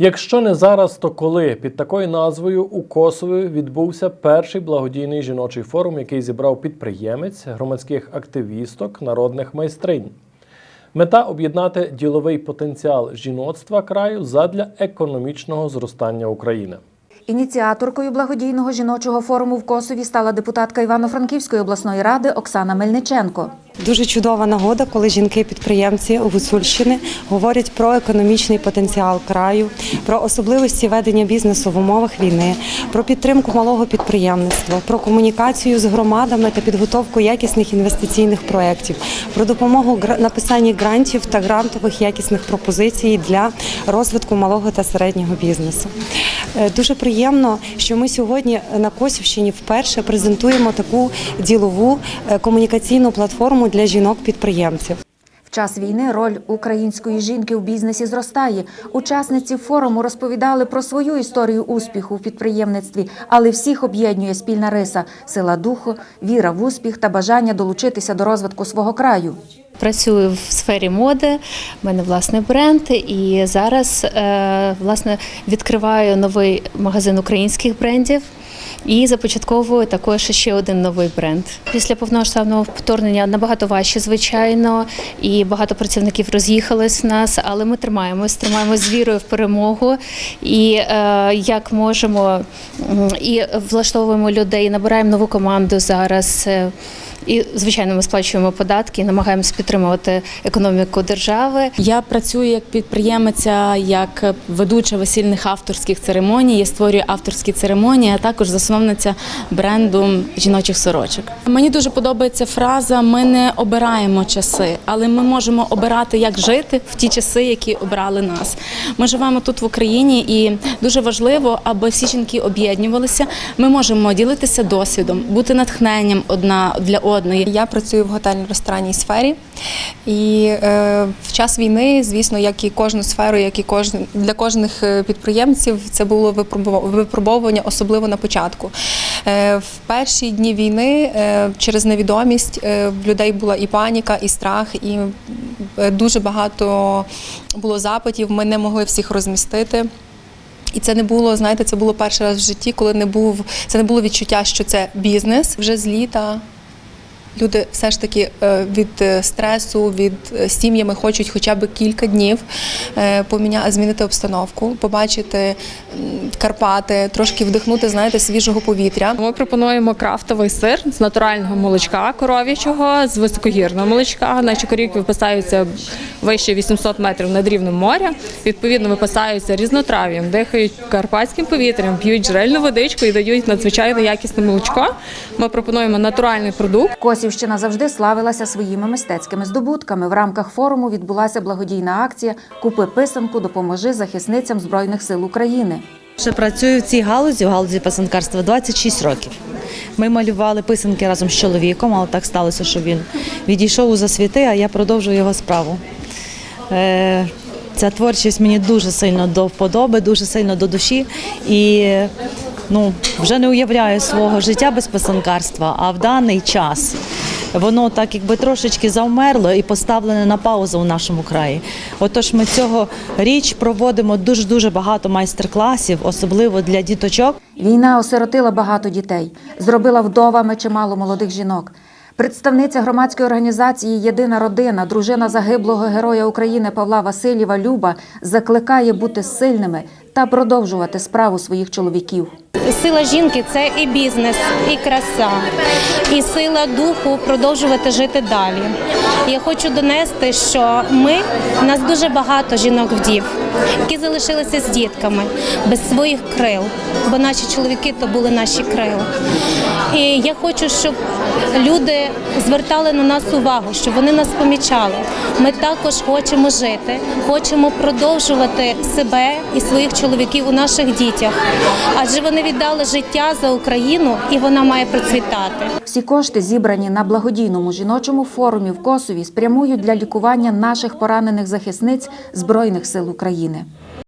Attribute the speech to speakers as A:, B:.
A: Якщо не зараз, то коли під такою назвою у Косові відбувся перший благодійний жіночий форум, який зібрав підприємець, громадських активісток, народних майстринь. Мета об'єднати діловий потенціал жіноцтва краю задля економічного зростання України.
B: Ініціаторкою благодійного жіночого форуму в Косові стала депутатка Івано-Франківської обласної ради Оксана Мельниченко.
C: Дуже чудова нагода, коли жінки-підприємці Гуцульщини говорять про економічний потенціал краю, про особливості ведення бізнесу в умовах війни, про підтримку малого підприємництва, про комунікацію з громадами та підготовку якісних інвестиційних проєктів, про допомогу написанні грантів та грантових якісних пропозицій для розвитку малого та середнього бізнесу. Е, Дуже приємно, що ми сьогодні на Косівщині вперше презентуємо таку ділову е, комунікаційну платформу для жінок-підприємців.
B: В час війни роль української жінки в бізнесі зростає. Учасниці форуму розповідали про свою історію успіху в підприємництві, але всіх об'єднує спільна риса, сила духу, віра в успіх та бажання долучитися до розвитку свого краю.
D: Працюю в сфері моди, в мене власний бренд, і зараз е, власне відкриваю новий магазин українських брендів. І започатковую також ще один новий бренд. Після повномасштабного вторгнення набагато важче, звичайно, і багато працівників роз'їхались в нас, але ми тримаємось, тримаємось з вірою в перемогу. І е, як можемо, і влаштовуємо людей, набираємо нову команду зараз. І звичайно, ми сплачуємо податки, намагаємося підтримувати економіку держави.
E: Я працюю як підприємиця, як ведуча весільних авторських церемоній. Я створюю авторські церемонії, а також засновниця бренду жіночих сорочок. Мені дуже подобається фраза Ми не обираємо часи, але ми можемо обирати, як жити в ті часи, які обрали нас. Ми живемо тут в Україні, і дуже важливо, аби всі жінки об'єднувалися. Ми можемо ділитися досвідом, бути натхненням одна для одної.
F: Я працюю в готельно-ресторанній сфері, і е, в час війни, звісно, як і кожну сферу, як і кожен для кожних е, підприємців, це було випробовування, особливо на початку. Е, в перші дні війни е, через невідомість е, в людей була і паніка, і страх, і е, дуже багато було запитів. Ми не могли всіх розмістити. І це не було, знаєте, це було перший раз в житті, коли не був це не було відчуття, що це бізнес. Вже з літа люди все ж таки е, від е, стресу, від е, сім'ями хочуть хоча б кілька днів е, поміня... змінити обстановку, побачити Карпати, трошки вдихнути, знаєте, свіжого повітря.
G: Ми пропонуємо крафтовий сир з натурального молочка коров'ячого, з високогірного молочка. Наші корівки випасаються вище 800 метрів над рівнем моря. Відповідно, випасаються різнотрав'ям, дихають карпатським повітрям, п'ють джерельну водичку і дають надзвичайно якісне молочко. Ми пропонуємо натуральний продукт.
B: Косівщина завжди славилася своїми мистецькими здобутками. В рамках форуму відбулася благодійна акція Купи писанку, допоможи захисницям Збройних сил України.
H: Ще працюю в цій галузі, в галузі писанкарства 26 років. Ми малювали писанки разом з чоловіком, але так сталося, що він відійшов у засвіти, а я продовжую його справу. Е, Ця творчість мені дуже сильно до вподоби, дуже сильно до душі. І ну, вже не уявляю свого життя без писанкарства, а в даний час воно так якби трошечки завмерло і поставлене на паузу у нашому краї. Отож, ми цього річ проводимо дуже дуже багато майстер-класів, особливо для діточок.
B: Війна осиротила багато дітей, зробила вдовами чимало молодих жінок. Представниця громадської організації Єдина родина, дружина загиблого героя України Павла Васильєва Люба закликає бути сильними та продовжувати справу своїх чоловіків.
I: Сила жінки це і бізнес, і краса, і сила духу продовжувати жити далі. Я хочу донести, що ми нас дуже багато жінок вдів, які залишилися з дітками без своїх крил, бо наші чоловіки то були наші крила. І я хочу, щоб люди звертали на нас увагу, щоб вони нас помічали. Ми також хочемо жити, хочемо продовжувати себе і своїх чоловіків у наших дітях, адже вони віддали життя за Україну, і вона має процвітати.
B: Всі кошти, зібрані на благодійному жіночому форумі в Косові, спрямують для лікування наших поранених захисниць Збройних сил України.